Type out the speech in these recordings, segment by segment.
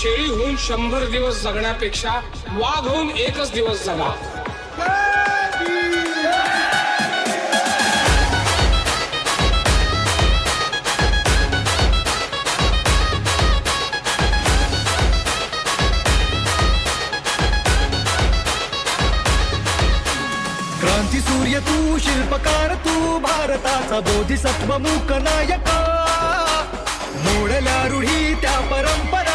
शंभर दिवस जगण्यापेक्षा वाघ होऊन एकच दिवस जगा. क्रांती सूर्य तू शिल्पकार तू भारताचा बोधिसत्व मूक नायका. मोडल्या रूढी त्या परंपरा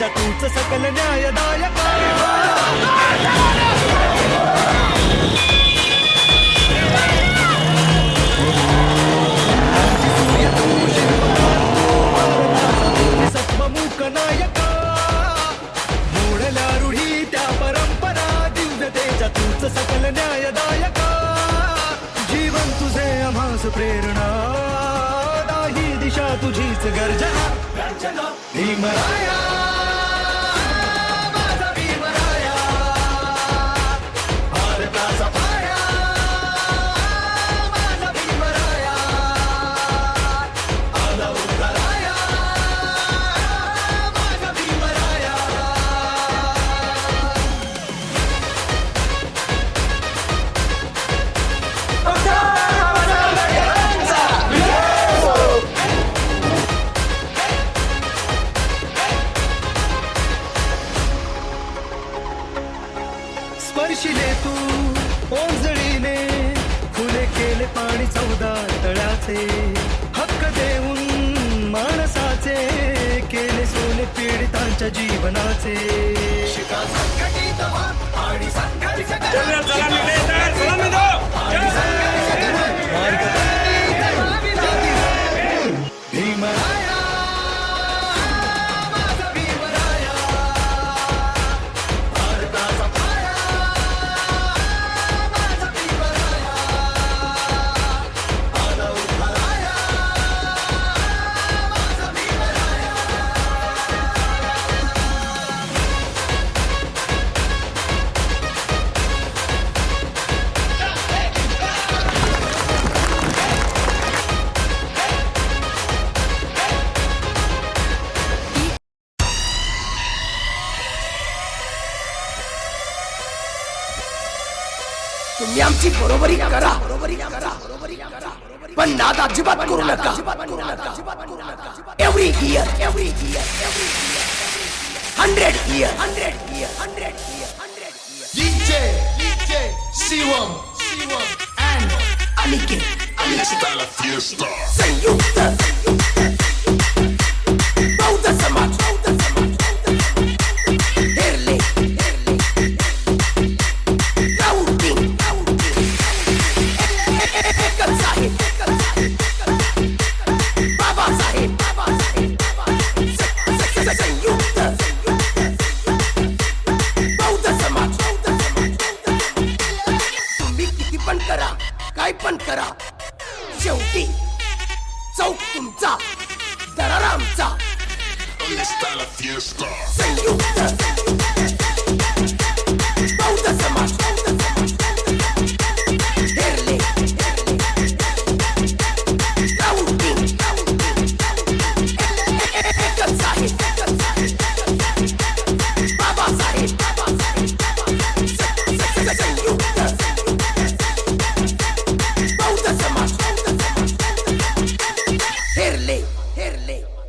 दिव्यतेच्या तूच सकल न्यायदायका क्रांती सूर्य नायका मोडल्या रूढी त्या परंपरा दिव्यतेच्या तूच सकल न्यायदायका. जीवन तुझे आम्हास प्रेरणा. दाही दिशा तुझीच गर्जना. भीमराया. पाणी चौदा तळाचे हक्क देऊन माणसाचे केले सोने पीडितांच्या जीवनाचे. तुम्ही आमची बरोबरी करा. बरोबरी करा पण नाद अजिबात करू नका. Every year every year every hundred year hundred year hundred year hundred DJ, DJ, Shivam Shivam and Aniket fiesta. संयुक्त शेवटी चौक तुमचा दरारा Herley, Herley.